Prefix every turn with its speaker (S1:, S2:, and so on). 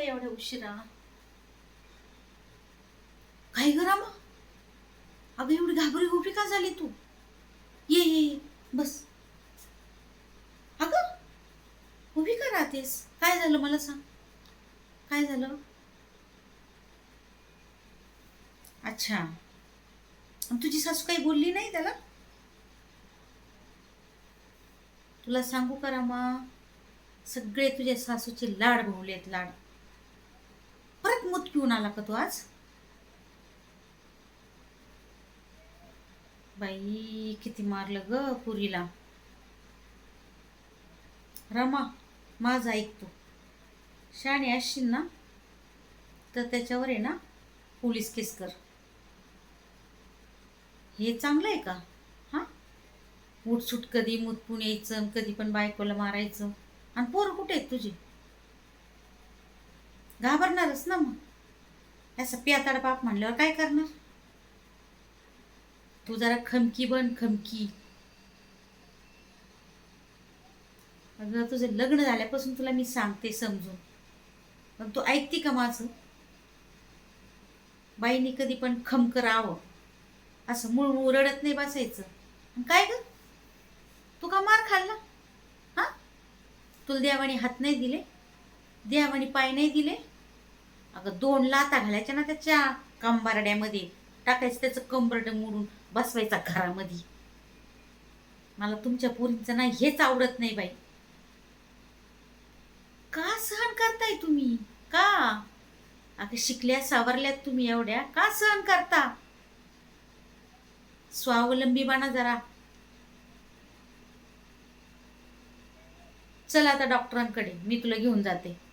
S1: काय एवढ्या उशिरा? काय करा मग अगं एवढी घाबरी उभी का झाली तू? ये ये ये, बस. अगं उभी का राहतेस? काय झालं मला सांग? काय झालं? अच्छा. तुझी सासू काही बोलली नाही त्याला? तुला सांगू करा मग सगळे तुझ्या सासूचे लाड भोवलेत लाड. परत मूत पिऊन आला का तू आज? बाई किती मारलं ग पुरीला. रमा माझा ऐकतो शाणे असशील ना तर त्याच्यावर आहे ना पोलीस केस कर. हे चांगलं आहे का? हां? उठसूट कधी मुतपून यायचं कधी पण बायकोला मारायचं. आणि पोर कुठे आहेत तुझे? घाबरणारच ना मग. असं पियाताड बाप म्हणल्यावर काय करणार? तू जरा खमकी बन खमकी. अगं तुझं लग्न झाल्यापासून तुला मी सांगते समजून. पण तू ऐकते का माझं? बाईनी कधी पण खमक राहावं. असं मूळ रडत नाही बसायचं. काय ग? तू का मार खाल्ला? हा? तुला देवाने हात नाही दिले? देवाने पाय नाही दिले? अगं दोन लाता घालायच्या ना त्याच्या कंबारड्यामध्ये. टाकायचं त्याचं कंबरड मोडून बसवायचा घरामध्ये. मला तुमच्या पोरींचं नाही हेच आवडत नाही बाई. का सहन करताय तुम्ही? का? अगं शिकल्या सावरल्यात तुम्ही एवढ्या. का सहन करता? स्वावलंबी बना जरा. चल आता डॉक्टरांकडे. मी तुला घेऊन जाते.